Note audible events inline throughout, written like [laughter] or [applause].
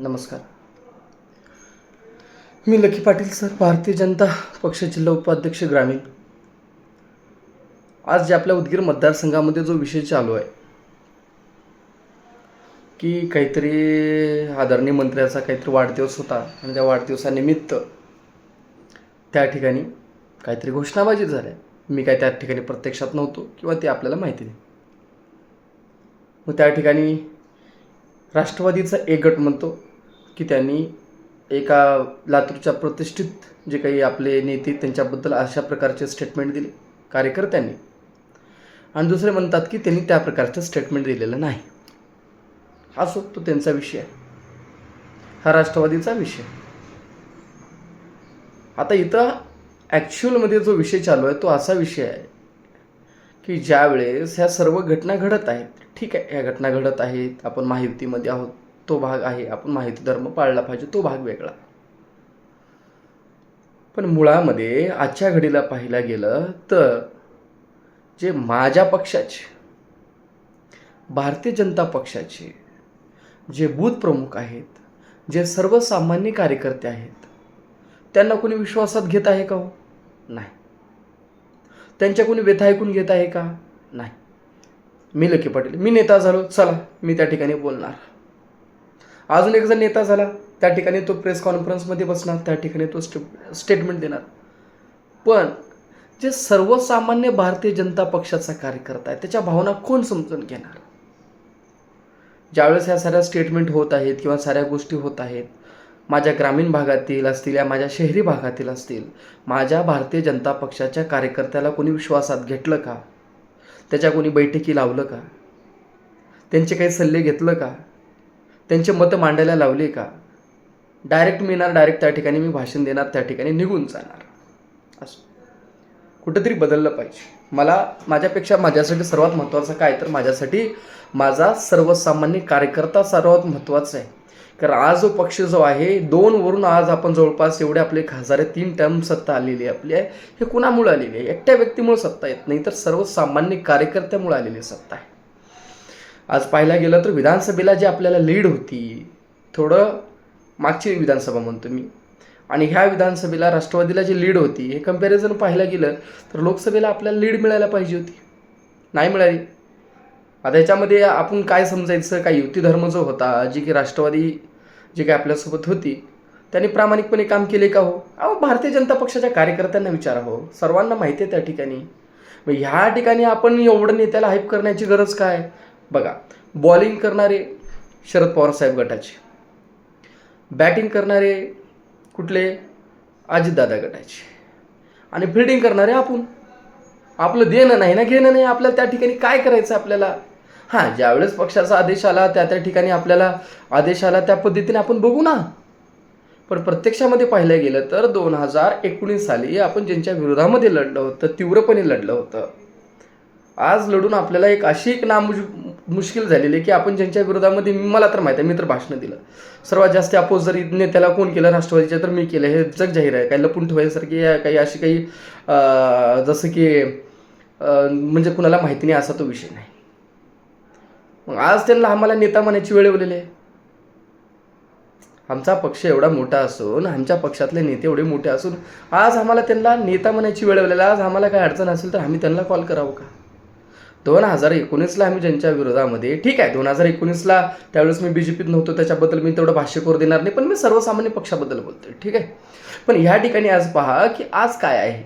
नमस्कार. मी lucky Patil sir Bharatiya Janata पक्ष जिल्हा उपाध्यक्ष ग्रामीण. आज जे आपल्या उदगीर मतदारसंघामध्ये जो विषय चालू आहे की काहीतरी आदरणीय मंत्र्याचा काहीतरी वाढदिवस होता आणि त्या वाढदिवसानिमित्त त्या ठिकाणी काहीतरी घोषणाबाजी झाल्या मी काय त्या ठिकाणी प्रत्यक्षात नव्हतो किंवा ते आपल्याला माहिती नाही. मग त्या ठिकाणी राष्ट्रवादीचा एक गट म्हणतो की त्यांनी एका लातूरच्या प्रतिष्ठित जे काही आपले नेते त्यांच्याबद्दल अशा प्रकारचे स्टेटमेंट दिले कार्यकर्त्यांनी. आणि दुसरे म्हणतात की त्यांनी त्या प्रकारचं स्टेटमेंट दिलेलं नाही. असो तो त्यांचा विषय आहे. हा राष्ट्रवादीचा विषय आता इथं ॲक्च्युअलमध्ये जो विषय चालू आहे तो असा विषय आहे की ज्यावेळेस ह्या सर्व घटना घडत आहेत ठीक आहे ह्या घटना घडत आहेत आपण माहितीमध्ये आहोत तो भाग आहे. आपण माहिती धर्म पाळला पाहिजे तो भाग वेगळा. पण मुळामध्ये आजच्या घडीला पाहिलं गेलं तर जे माझ्या पक्षाचे भारतीय जनता पक्षाचे जे बूथ प्रमुख आहेत जे सर्वसामान्य कार्यकर्ते आहेत त्यांना कोणी विश्वासात घेत आहे का हो? नाही. त्यांच्या कोणी व्यथा ऐकून घेत आहे का? नाही. मी लकी पाटील. मी नेता झालो. चला मी त्या ठिकाणी बोलणार. अजून एक जर नेता झाला त्या ठिकाणी तो प्रेस कॉन्फरन्समध्ये बसणार त्या ठिकाणी तो स्टे स्टेटमेंट देणार. पण जे सर्वसामान्य भारतीय जनता पक्षाचा कार्यकर्ता आहे त्याच्या भावना कोण समजून घेणार? ज्यावेळेस ह्या साऱ्या स्टेटमेंट होत आहेत किंवा साऱ्या गोष्टी होत आहेत माझ्या ग्रामीण भागातील असतील या माझ्या शहरी भागातील असतील माझ्या भारतीय जनता पक्षाच्या कार्यकर्त्याला कोणी विश्वासात घेतलं का? त्याच्या कोणी बैठकी लावलं का? त्यांचे काही सल्ले घेतलं का? त्यांचे मतं मांडायला लावले का? डायरेक्ट मी येणार डायरेक्ट त्या ठिकाणी मी भाषण देणार त्या ठिकाणी निघून जाणार. असं. कुठंतरी बदललं पाहिजे. मला माझ्यापेक्षा माझ्यासाठी सर्वात महत्त्वाचं काय तर माझ्यासाठी माझा सर्वसामान्य कार्यकर्ता सर्वात महत्त्वाचा आहे. कारण आज जो पक्ष जो आहे दोनवरून आज आपण जवळपास एवढे आपले खासदार तीन टर्म सत्ता आलेली आहे आपली. आहे हे कुणामुळे आलेली आहे? एकट्या व्यक्तीमुळे सत्ता येत नाही तर सर्वसामान्य कार्यकर्त्यामुळे आलेली सत्ता आहे. आज पाहायला गेलं तर विधानसभेला जी आपल्याला लीड होती थोडं मागची विधानसभा म्हणतो मी. आणि ह्या विधानसभेला राष्ट्रवादीला जी लीड होती हे कंपॅरिझन पाहायला गेलं तर लोकसभेला आपल्याला लीड मिळायला पाहिजे होती. नाही मिळाली. आता ह्याच्यामध्ये आपण काय समजायचं? काय युती धर्म जो होता जी की राष्ट्रवादी जी काय आपल्यासोबत होती त्यांनी प्रामाणिकपणे काम केले का हो? अहो भारतीय जनता पक्षाच्या कार्यकर्त्यांना विचारा हो. सर्वांना माहिती आहे त्या ठिकाणी. मग ह्या ठिकाणी आपण एवढं नेत्याला हाईप करण्याची गरज काय? बघा बॉलिंग करणारे शरद पवार साहेब गटाचे बॅटिंग करणारे कुठले? अजितदादा गटाचे. आणि फिल्डिंग करणारे आपण. आपलं देणं नाही ना घेणं नाही आपल्याला त्या ठिकाणी काय करायचं आपल्याला? हां ज्यावेळेस पक्षाचा आदेश आला त्या त्या ठिकाणी आपल्याला आदेश आला त्या पद्धतीने आपण बघू ना. पण प्रत्यक्षामध्ये पाहिलं गेलं तर दोन हजार एकोणीस साली आपण ज्यांच्या विरोधामध्ये लढलं होतं तीव्रपणे लढलं होतं. आज लढून आपल्याला एक अशी एक नाम मुश्किल झालेली आहे की आपण ज्यांच्या विरोधामध्ये मला तर माहिती आहे मी तर भाषणं दिलं. सर्वात जास्त अपोज जरी नेत्याला कोण केलं राष्ट्रवादीच्या तर मी केलं हे जग जाहीर आहे. काही लपून ठेवायसारखी काही अशी काही जसं की म्हणजे कुणाला माहिती नाही असा तो विषय नाही. मग आज त्यांना आम्हाला नेता म्हणायची वेळ येवलेली आहे. आमचा पक्ष एवढा मोठा असून आमच्या पक्षातले नेते एवढे मोठे असून आज आम्हाला त्यांना नेता म्हणायची वेळ येवलेली आहे. आज आम्हाला काय अडचण असेल तर आम्ही त्यांना कॉल करावं का? दोन हजार एकोणीसला आम्ही ज्यांच्या विरोधामध्ये ठीक आहे दोन हजार एकोणीसला त्यावेळेस मी बी जे पीत नव्हतो त्याच्याबद्दल मी तेवढं भाष्य करू देणार नाही पण मी सर्वसामान्य पक्षाबद्दल बोलतोय ठीक आहे. पण ह्या ठिकाणी आज पहा की आज काय आहे?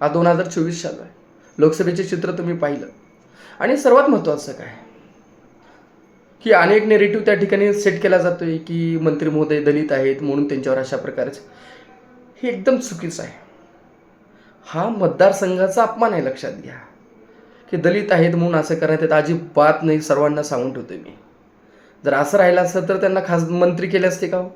आज दोन हजार चोवीस चालू आहे. लोकसभेचे चित्र तुम्ही पाहिलं. आणि सर्वात महत्त्वाचं काय? की अनेक नेरेटिव्ह त्या ठिकाणी सेट केला जातोय की मंत्री महोदय दलित आहेत म्हणून त्यांच्यावर अशा प्रकारचं. हे एकदम चुकीचं आहे. हा मतदारसंघाचा अपमान आहे लक्षात घ्या. की दलित आहेत म्हणून असं करण्यात येतं. अजिबात नाही सर्वांना सांगून ठेवतोय मी. जर असं राहिलं असतं तर त्यांना खास मंत्री केले असते का हो?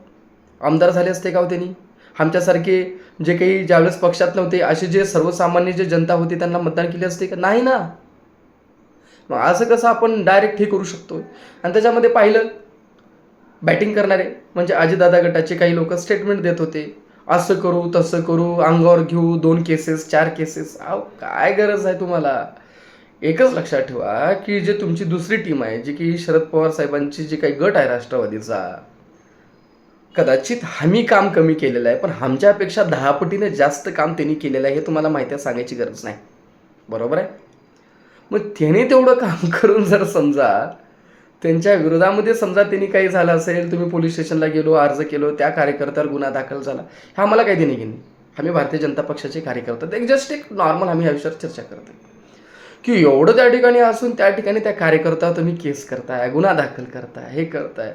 आमदार झाले असते का हो त्यांनी? आमच्यासारखे जे काही ज्यावेळेस पक्षात नव्हते असे जे सर्वसामान्य जे जनता होती त्यांना मतदान केले असते का? नाही ना. मग असं कसं आपण डायरेक्ट हे करू शकतो आणि त्याच्यामध्ये पाहिलं बॅटिंग करणारे म्हणजे अजितदादा गटाचे काही लोक स्टेटमेंट देत होते. असं करू तसं करू अंगावर घेऊ दोन केसेस चार केसेस अहो काय गरज आहे तुम्हाला? एकच लक्षात ठेवा की जे तुमची दुसरी टीम आहे जी की शरद पवार साहेबांची जी काही गट आहे राष्ट्रवादीचा कदाचित आम्ही काम कमी केलेलं आहे पण आमच्यापेक्षा दहा पटीने जास्त काम त्यांनी केलेलं आहे हे तुम्हाला माहिती आहे सांगायची गरज नाही. बरोबर आहे? मग त्याने तेवढं काम [laughs] करून जर समजा त्यांच्या विरोधामध्ये समजा त्यांनी काही झालं असेल तुम्ही पोलीस स्टेशनला गेलो अर्ज केलो त्या कार्यकर्त्यावर गुन्हा दाखल झाला हा आम्हाला काही देणे घेणे आम्ही भारतीय जनता पक्षाचे कार्यकर्ते एक जस्ट एक नॉर्मल आम्ही आयुष्यात चर्चा करतो की एवढं त्या ठिकाणी असून त्या ठिकाणी त्या कार्यकर्त्यावर तुम्ही केस करताय गुन्हा दाखल करताय हे करताय.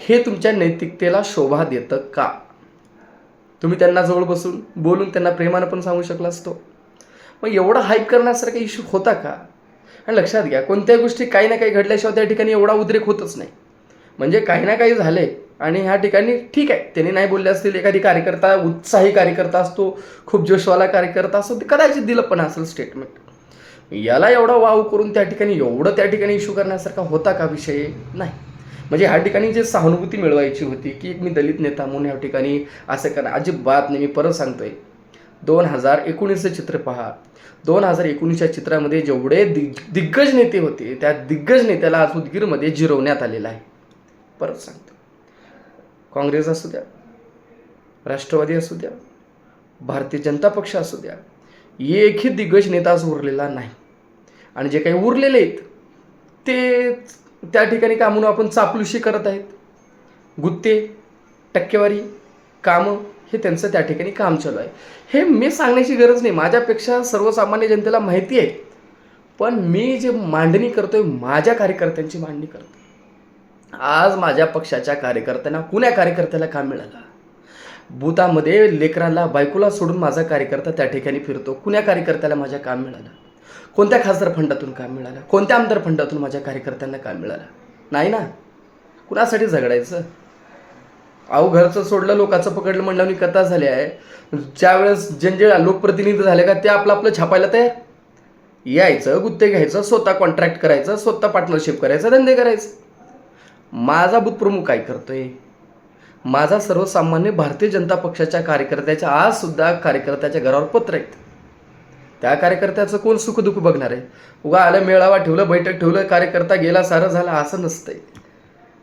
हे तुमच्या नैतिकतेला शोभा देतं का? तुम्ही त्यांना जवळ बसून बोलून त्यांना प्रेमानं पण सांगू शकला असतो. मग एवढा हाईक करण्यासारखा इश्यू होता का? आणि लक्षात घ्या कोणत्याही गोष्टी काही ना काही घडल्याशिवाय त्या ठिकाणी एवढा उद्रेक होतच नाही. म्हणजे काही ना काही झाले आणि ह्या ठिकाणी ठीक आहे त्यांनी नाही बोलले असतील एखादी कार्यकर्ता उत्साही कार्यकर्ता असतो खूप जोशवाला कार्यकर्ता असतो ते कदाचित दिलं पण असेल स्टेटमेंट याला एवढा वाव करून त्या ठिकाणी एवढं त्या ठिकाणी इश्यू करण्यासारखा होता का विषय? नाही. म्हणजे ह्या ठिकाणी जे सहानुभूती मिळवायची होती की एक मी दलित नेता म्हणून ह्या ठिकाणी असं करा अजिबात नाही. मी परत सांगतोय. दोन हजार एकोणीसचं चित्र पहा. दोन हजार एकोणीसच्या चित्रामध्ये जेवढे दिग दिग्गज नेते होते त्या दिग्गज नेत्याला आज उदगीरमध्ये जिरवण्यात आलेलं आहे. परत सांगतो काँग्रेस असू द्या राष्ट्रवादी असू द्या भारतीय जनता पक्ष असू द्या एकही दिग्गज नेता आज उरलेला नाही. आणि जे काही उरलेले आहेत ते त्या ठिकाणी का म्हणून आपण चापलुशी करत आहेत. गुत्ते टक्केवारी कामं हे त्यांचं त्या ठिकाणी काम चालू आहे. हे मी सांगण्याची गरज नाही. माझ्यापेक्षा सर्वसामान्य जनतेला माहिती आहे. पण मी जे मांडणी करतोय माझ्या कार्यकर्त्यांची मांडणी करतो आज माझ्या पक्षाच्या कार्यकर्त्यांना कुण्या कार्यकर्त्याला काम मिळालं? भूतामध्ये लेकराला बायकोला सोडून माझा कार्यकर्ता त्या ठिकाणी फिरतो. कुण्या कार्यकर्त्याला माझ्या काम मिळालं? कोणत्या खासदार फंडातून काम मिळालं? कोणत्या आमदार फंडातून माझ्या कार्यकर्त्यांना काम मिळालं? नाही ना? कुणासाठी झगडायचं? अहो घरचं सोडलं लोकांचं पकडलं म्हणल्यावर कथा झाली आहे. ज्यावेळेस ज्यांचे लोकप्रतिनिधी झाले का ते आपलं आपलं छापायला तयार? यायचं गुत्ते घ्यायचं स्वतः कॉन्ट्रॅक्ट करायचं स्वतः पार्टनरशिप करायचं धंदे करायचं. माझा भूतप्रमुख काय करतोय? माझा सर्वसामान्य भारतीय जनता पक्षाच्या कार्यकर्त्याच्या आज सुद्धा कार्यकर्त्याच्या घरावर पत्र आहेत. त्या कार्यकर्त्याचं कोण सुखदुःख बघणार आहे? उगा आलं मेळावा ठेवलं बैठक ठेवलं कार्यकर्ता गेला सारं झालं असं नसतंय.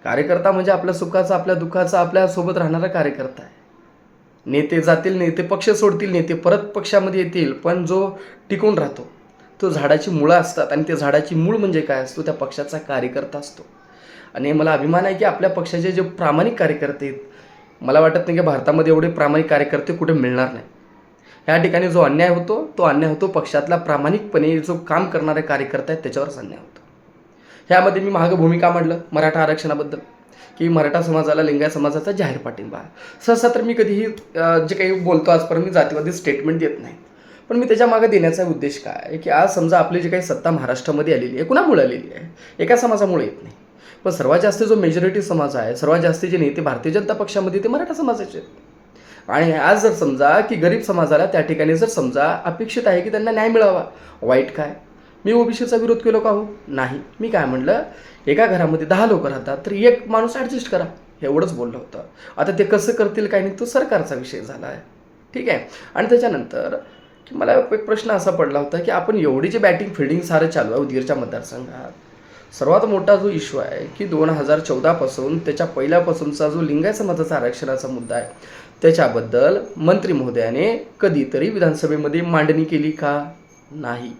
कार्यकर्ता म्हणजे आपल्या सुखाचा आपल्या दुःखाचा आपल्यासोबत राहणारा कार्यकर्ता आहे. नेते जातील नेते पक्ष सोडतील नेते परत पक्षामध्ये येतील पण जो टिकून राहतो तो झाडाची मुळं असतात आणि ते झाडाची मूळ म्हणजे काय असतो? त्या पक्षाचा कार्यकर्ता असतो. आणि मला अभिमान आहे की आपल्या पक्षाचे जे प्रामाणिक कार्यकर्ते आहेत मला वाटत नाही की भारतामध्ये एवढे प्रामाणिक कार्यकर्ते कुठे मिळणार नाही. ह्या ठिकाणी जो अन्याय होतो तो अन्याय होतो पक्षातला प्रामाणिकपणे जो काम करणारे कार्यकर्ते आहेत त्याच्यावरच अन्याय होतो. ह्यामध्ये मी मागं भूमिका मांडलं मराठा आरक्षणाबद्दल की मराठा समाजाला लिंगाय समाजाचा जाहीर पाठिंबा. सहसा तर मी कधीही जे काही बोलतो आजपर्यंत मी जातीवादी स्टेटमेंट देत नाही. पण मी त्याच्यामागे देण्याचा उद्देश काय? की आज समजा आपली जी काही सत्ता महाराष्ट्रामध्ये आलेली आहे कुणामुळे आलेली आहे? एका समाजामुळे येत नाही. पण सर्वात जास्त जो मेजॉरिटी समाज आहे सर्वात जास्त जे नेते भारतीय जनता पक्षामध्ये ते मराठा समाजाचे आहेत. आणि आज जर समजा की गरीब समाजाला त्या ठिकाणी जर समजा अपेक्षित आहे की त्यांना न्याय मिळावा वाईट काय? मी ओबीसीचा विरोध केलो का हो? नाही. मी काय म्हणलं एका घरामध्ये दहा लोक राहतात तर एक माणूस ॲडजस्ट करा. एवढंच बोललं होतं. आता ते कसं करतील काय नाही तो सरकारचा विषय झाला आहे ठीक आहे? आणि त्याच्यानंतर की मला एक प्रश्न असा पडला होता की आपण एवढी जे बॅटिंग फिल्डिंग सारं चालू आहे उदगीरच्या मतदारसंघात सर्वात मोठा जो इश्यू आहे की दोन हजार चौदापासून त्याच्या पहिल्यापासूनचा जो लिंगायत समाजाचा आरक्षणाचा मुद्दा आहे त्याच्याबद्दल मंत्री महोदयाने कधीतरी विधानसभेमध्ये मांडणी केली का? नाही.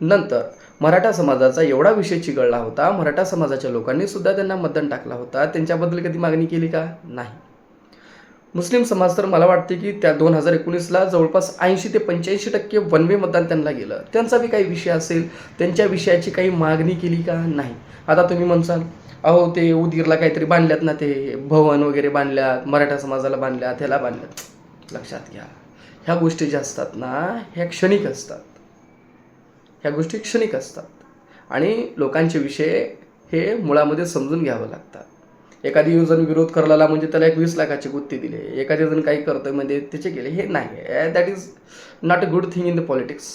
नंतर मराठा समाजाचा एवढा विषय चिघळला होता मराठा समाजाच्या लोकांनी सुद्धा त्यांना मतदान टाकला होता त्यांच्याबद्दल कधी मागणी केली का? नाही. मुस्लिम समाज तर मला वाटते की त्या दोन हजार एकोणीसला जवळपास ऐंशी ते पंच्याऐंशी टक्के वनवे मतदान त्यांना गेलं. त्यांचा बी काही विषय असेल त्यांच्या विषयाची काही मागणी केली का? नाही. आता तुम्ही म्हणसाल अहो ते उदगीरला काहीतरी बांधल्यात ना ते भवन वगैरे बांधल्यात मराठा समाजाला बांधल्यात ह्याला बांधल्यात. लक्षात घ्या. ह्या गोष्टी ज्या असतात ना ह्या क्षणिक असतात. ह्या गोष्टी क्षणिक असतात. आणि लोकांचे विषय हे मुळामध्ये समजून घ्यावं लागतात. एखादी जण विरोध करायला म्हणजे त्याला एक वीस लाखाची गुत्ती दिली. एखादी जण काही करतोय म्हणजे त्याचे केले हे नाही. That is not a good thing in the politics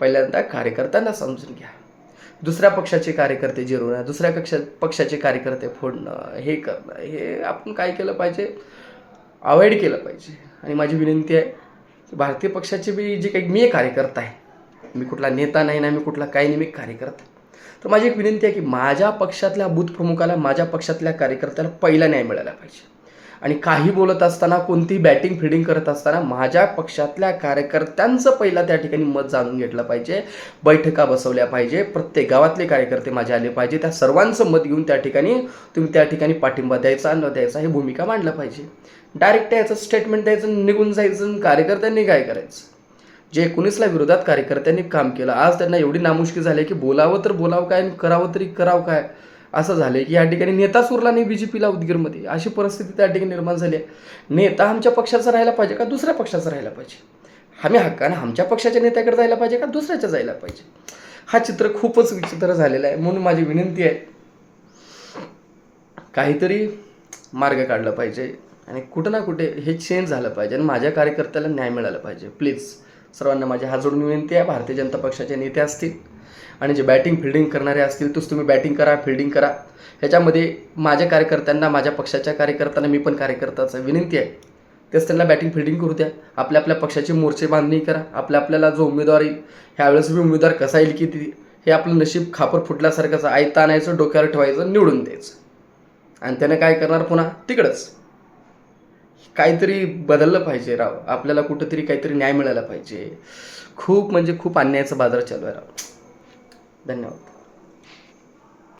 पहिल्यांदा कार्यकर्त्यांना समजून घ्या. दुसऱ्या पक्षाचे कार्यकर्ते जिरवणं दुसऱ्या कक्षा पक्षाचे कार्यकर्ते फोडणं हे करणं हे आपण काय केलं पाहिजे? अवॉइड केलं पाहिजे. आणि माझी विनंती आहे की भारतीय पक्षाचे बी जे काही मी कार्यकर्ता आहे मी कुठला नेता नाही ना मी कुठला काही नाही मी कार्यकर्ता तर माझी एक विनंती आहे की माझ्या पक्षातल्या बूथप्रमुखाला माझ्या पक्षातल्या कार्यकर्त्याला पहिला न्याय मिळाला पाहिजे. आणि काही बोलत असताना कोणतीही बॅटिंग फिल्डिंग करत असताना माझ्या पक्षातल्या कार्यकर्त्यांचं पहिला त्या ठिकाणी मत जाणून घेतलं पाहिजे. बैठका बसवल्या पाहिजे. प्रत्येक गावातले कार्यकर्ते माझे आले पाहिजे. त्या सर्वांचं मत घेऊन त्या ठिकाणी तुम्ही त्या ठिकाणी पाठिंबा द्यायचा न द्यायचा हे भूमिका मांडलं पाहिजे. डायरेक्ट याचं स्टेटमेंट द्यायचं निघून जायचं कार्यकर्त्यांनी काय करायचं? जे एकोणीसला विरोधात कार्यकर्त्यांनी काम केलं. आज त्यांना एवढी नामुष्की झाली की बोलावं तर बोलावं काय आणि करावं तरी करावं काय? असं झालं की या ठिकाणी नेताच उरला नाही बी जे पीला उदगीरमध्ये. अशी परिस्थिती त्या ठिकाणी निर्माण झाली आहे. नेता आमच्या पक्षाचा राहायला पाहिजे का दुसऱ्या पक्षाचा राहायला पाहिजे? आम्ही हक्कानं आमच्या पक्षाच्या नेत्याकडे जायला पाहिजे का दुसऱ्याच्या जायला पाहिजे? हा चित्र खूपच विचित्र झालेला आहे म्हणून माझी विनंती आहे काहीतरी मार्ग काढला पाहिजे आणि कुठं ना कुठे हे चेंज झालं पाहिजे आणि माझ्या कार्यकर्त्याला न्याय मिळाला पाहिजे. प्लीज सर्वांना माझी हात जोडून विनंती आहे. भारतीय जनता पक्षाचे नेते असतील आणि जे बॅटिंग फिल्डिंग करणारे असतील तोच तुम्ही बॅटिंग करा फिल्डिंग करा. ह्याच्यामध्ये माझ्या कार्यकर्त्यांना माझ्या पक्षाच्या कार्यकर्त्यांना मी पण कार्यकर्त्याचं विनंती आहे. तेच त्यांना बॅटिंग फिल्डिंग करू द्या. आपल्या आपल्या पक्षाची मोर्चे बांधणी करा. आपल्या आपल्याला जो उमेदवार येईल ह्यावेळेस मी उमेदवार कसा येईल की ती हे आपलं नशीब खापर फुटल्यासारखंच आयता आणायचं डोक्यावर ठेवायचं निवडून द्यायचं. आणि त्यानं काय करणार पुन्हा? तिकडंच. काहीतरी बदललं पाहिजे राव. आपल्याला कुठंतरी काहीतरी न्याय मिळायला पाहिजे. खूप म्हणजे खूप अन्यायाचा बाजार चालू आहे राव. धन्यवाद.